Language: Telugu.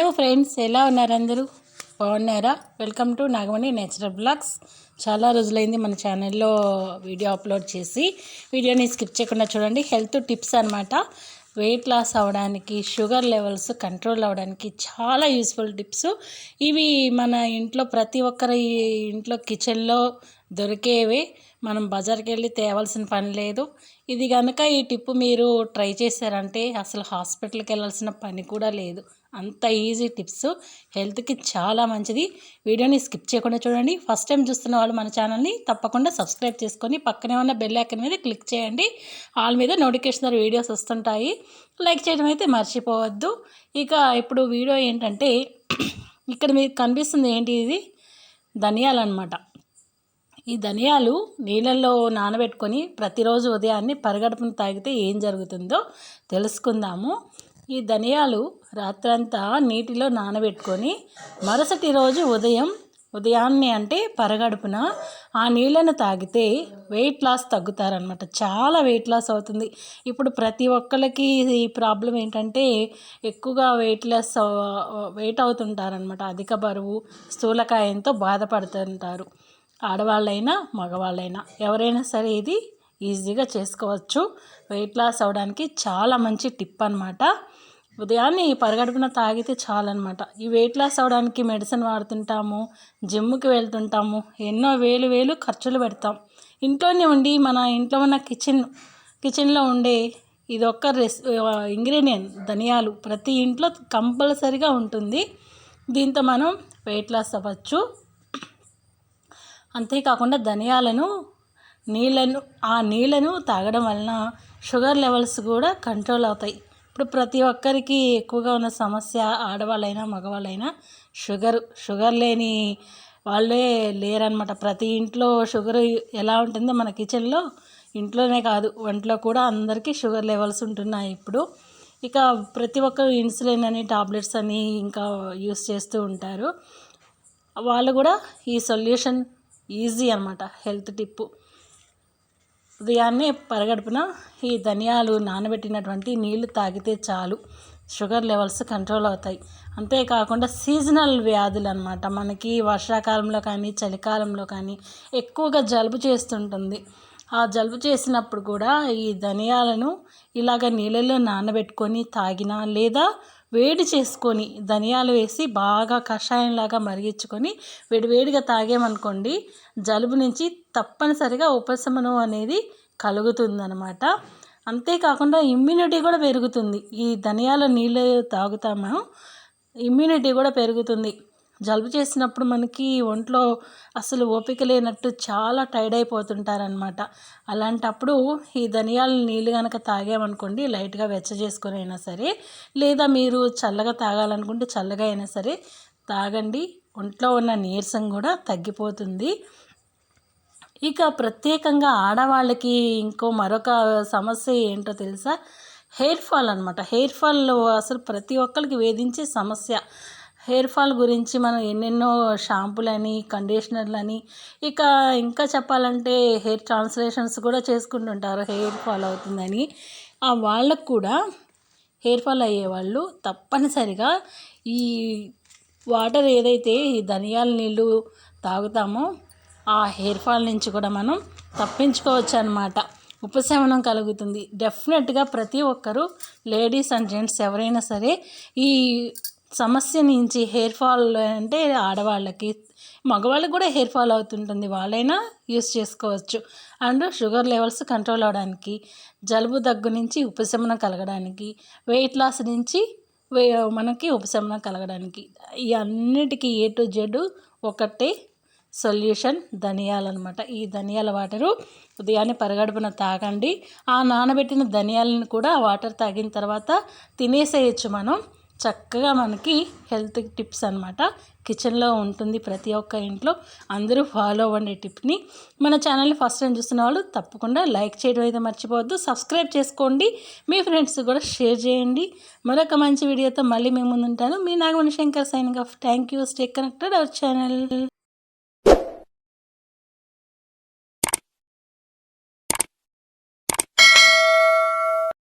హలో ఫ్రెండ్స్ ఎలా ఉన్నారు అందరూ? బాగున్నారా? Welcome to Nagamani natural vlogs. చాలా రోజులైంది మన ఛానల్లో వీడియో అప్లోడ్ చేసి వీడియోని స్కిప్ చేయకుండా చూడండి. హెల్త్ టిప్స్ అనమాట వెయిట్ లాస్ అవ్వడానికి షుగర్ లెవెల్స్ కంట్రోల్ అవ్వడానికి చాలా యూస్ఫుల్ టిప్స్. ఇవి మన ఇంట్లో ప్రతి ఒక్కరి ఇంట్లో కిచెన్లో దొరికేవి. మనం బజార్కి వెళ్ళి తేవాల్సిన పని లేదు. ఇది కనుక ఈ టిప్ మీరు ట్రై చేశారంటే అసలు హాస్పిటల్కి వెళ్ళాల్సిన పని కూడా లేదు. అంత ఈజీ టిప్స్. హెల్త్కి చాలా మంచిది. వీడియోని స్కిప్ చేయకుండా చూడండి. ఫస్ట్ టైం చూస్తున్న వాళ్ళు మన ఛానల్ని తప్పకుండా సబ్స్క్రైబ్ చేసుకొని పక్కనే ఉన్న బెల్ ఐకన్ మీద క్లిక్ చేయండి. వాళ్ళ మీద నోటిఫికేషన్ వీడియోస్ వస్తుంటాయి. లైక్ చేయడం అయితే మర్చిపోవద్దు. ఇక ఇప్పుడు వీడియో ఏంటంటే ఇక్కడ మీకు కనిపిస్తుంది ఏంటి ఇది? ధనియాలు అనమాట ఈ ధనియాలు నీళ్ళల్లో నానబెట్టుకొని ప్రతిరోజు ఉదయాన్నే పరగడుపున తాగితే ఏం జరుగుతుందో తెలుసుకుందాము. ఈ ధనియాలు రాత్రంతా నీటిలో నానబెట్టుకొని మరుసటి రోజు ఉదయం ఉదయాన్నే అంటే పరగడుపున ఆ నీళ్ళను తాగితే వెయిట్ లాస్ తగ్గుతారనమాట చాలా వెయిట్ లాస్ అవుతుంది. ఇప్పుడు ప్రతి ఒక్కరికి ఈ ప్రాబ్లం ఏంటంటే ఎక్కువగా వెయిట్ లాస్ వెయిట్ అవుతుంటారనమాట అధిక బరువు స్థూలకాయంతో బాధపడుతుంటారు. ఆడవాళ్ళైనా మగవాళ్ళైనా. ఎవరైనా సరే ఇది ఈజీగా చేసుకోవచ్చు. వెయిట్ లాస్ అవ్వడానికి చాలా మంచి టిప్ అనమాట ఉదయాన్నే ఈ పరగడుపున తాగితే చాలన్నమాట. ఈ వెయిట్ లాస్ అవ్వడానికి మెడిసిన్ వాడుతుంటాము జిమ్కి వెళ్తుంటాము ఎన్నో వేలు వేలు ఖర్చులు పెడతాం. ఇంట్లోనే ఉండి మన ఇంట్లో ఉన్న కిచెన్ కిచెన్లో ఉండే ఇది ఒక్క రెస్ ఇంగ్రీడియంట్ ధనియాలు. ప్రతి ఇంట్లో కంపల్సరిగా ఉంటుంది. దీంతో మనం వెయిట్ లాస్ అవ్వచ్చు. అంతేకాకుండా ధనియాలను నీళ్ళను ఆ నీళ్ళను తాగడం వలన షుగర్ లెవెల్స్ కూడా కంట్రోల్ అవుతాయి. ఇప్పుడు ప్రతి ఒక్కరికి ఎక్కువగా ఉన్న సమస్య ఆడవాళ్ళైనా మగవాళ్ళైనా షుగర్. షుగర్ లేని వాళ్ళే లేరనమాట ప్రతి ఇంట్లో షుగర్ ఎలా ఉంటుందో మన కిచెన్లో ఇంట్లోనే కాదు వంటలో కూడా అందరికీ షుగర్ లెవెల్స్ ఉంటున్నాయి ఇప్పుడు. ఇక ప్రతి ఒక్కరు ఇన్సులిన్ అని టాబ్లెట్స్ అని ఇంకా యూస్ చేస్తూ ఉంటారు. వాళ్ళు కూడా ఈ సొల్యూషన్ ఈజీ అనమాట హెల్త్ టిప్పు. ఉదయాన్నే పరగడుపున ఈ ధనియాలు నానబెట్టినటువంటి నీళ్ళు తాగితే చాలు. షుగర్ లెవెల్స్ కంట్రోల్ అవుతాయి. అంతేకాకుండా సీజనల్ వ్యాధులు అనమాట మనకి వర్షాకాలంలో కానీ చలికాలంలో కానీ ఎక్కువగా జలుబు చేస్తుంటుంది. ఆ జలుబు చేసినప్పుడు కూడా ఈ ధనియాలను ఇలాగ నీళ్ళలో నానబెట్టుకొని తాగినా లేదా వేడి చేసుకొని ధనియాలు వేసి బాగా కషాయంలాగా మరిగించుకొని వేడివేడిగా తాగామనుకోండి జలుబు నుంచి తప్పనిసరిగా ఉపశమనం అనేది కలుగుతుందనమాట అంతేకాకుండా ఇమ్యూనిటీ కూడా పెరుగుతుంది. ఈ ధనియాల నీళ్ళు తాగుతాము. ఇమ్యూనిటీ కూడా పెరుగుతుంది. జలుబు చేసినప్పుడు మనకి ఒంట్లో అసలు ఓపిక లేనట్టు చాలా టైర్డ్ అయిపోతుంటారనమాట అలాంటప్పుడు ఈ ధనియాల నీళ్ళు కనుక తాగామనుకోండి లైట్గా వెచ్చ చేసుకొని అయినా సరే లేదా మీరు చల్లగా తాగాలనుకుంటే చల్లగా అయినా సరే తాగండి. ఒంట్లో ఉన్న నీరసం కూడా తగ్గిపోతుంది. ఇక ప్రత్యేకంగా ఆడవాళ్ళకి ఇంకో మరొక సమస్య ఏంటో తెలుసా? హెయిర్ ఫాల్ అనమాట హెయిర్ ఫాల్ అసలు ప్రతి ఒక్కరికి వేధించే సమస్య. హెయిర్ ఫాల్ గురించి మనం ఎన్నెన్నో షాంపులని కండిషనర్లని ఇక ఇంకా చెప్పాలంటే హెయిర్ ట్రాన్స్లేషన్స్ కూడా చేసుకుంటుంటారు హెయిర్ ఫాల్ అవుతుందని. ఆ వాళ్ళకు కూడా హెయిర్ ఫాల్ అయ్యేవాళ్ళు తప్పనిసరిగా ఈ వాటర్ ఏదైతే ఈ ధనియాల నీళ్ళు తాగుతామో ఆ హెయిర్ ఫాల్ నుంచి కూడా మనం తప్పించుకోవచ్చు అనమాట ఉపశమనం కలుగుతుంది. డెఫినెట్గా ప్రతి ఒక్కరూ లేడీస్ అండ్ జెంట్స్ ఎవరైనా సరే ఈ సమస్య నుంచి హెయిర్ ఫాల్ అంటే ఆడవాళ్ళకి మగవాళ్ళకి కూడా హెయిర్ ఫాల్ అవుతుంటుంది. వాళ్ళైనా యూస్ చేసుకోవచ్చు. అండ్ షుగర్ లెవెల్స్ కంట్రోల్ అవడానికి జలుబు దగ్గు నుంచి ఉపశమనం కలగడానికి వెయిట్ లాస్ నుంచి మనకి ఉపశమనం కలగడానికి ఈ అన్నిటికీ ఏ టు జెడ్ ఒకటే సొల్యూషన్ ధనియాలు అనమాట ఈ ధనియాల వాటరు ఉదయాన్నే పరగడుపున తాగండి. ఆ నానబెట్టిన ధనియాలను కూడా వాటర్ తాగిన తర్వాత తినేసేయచ్చు మనం. చక్కగా మనకి హెల్త్ టిప్స్ అనమాట కిచెన్లో ఉంటుంది ప్రతి ఒక్క ఇంట్లో. అందరూ ఫాలో అవ్వండి టిప్ని. మన ఛానల్ని ఫస్ట్ టైం చూస్తున్న వాళ్ళు తప్పకుండా లైక్ చేయడం అయితే మర్చిపోవద్దు. సబ్స్క్రైబ్ చేసుకోండి. మీ ఫ్రెండ్స్ కూడా షేర్ చేయండి. మరొక మంచి వీడియోతో మళ్ళీ మేము ముందుంటాను. మీ Nagamani Shankar signing off. Thank you. Stay connected our channel.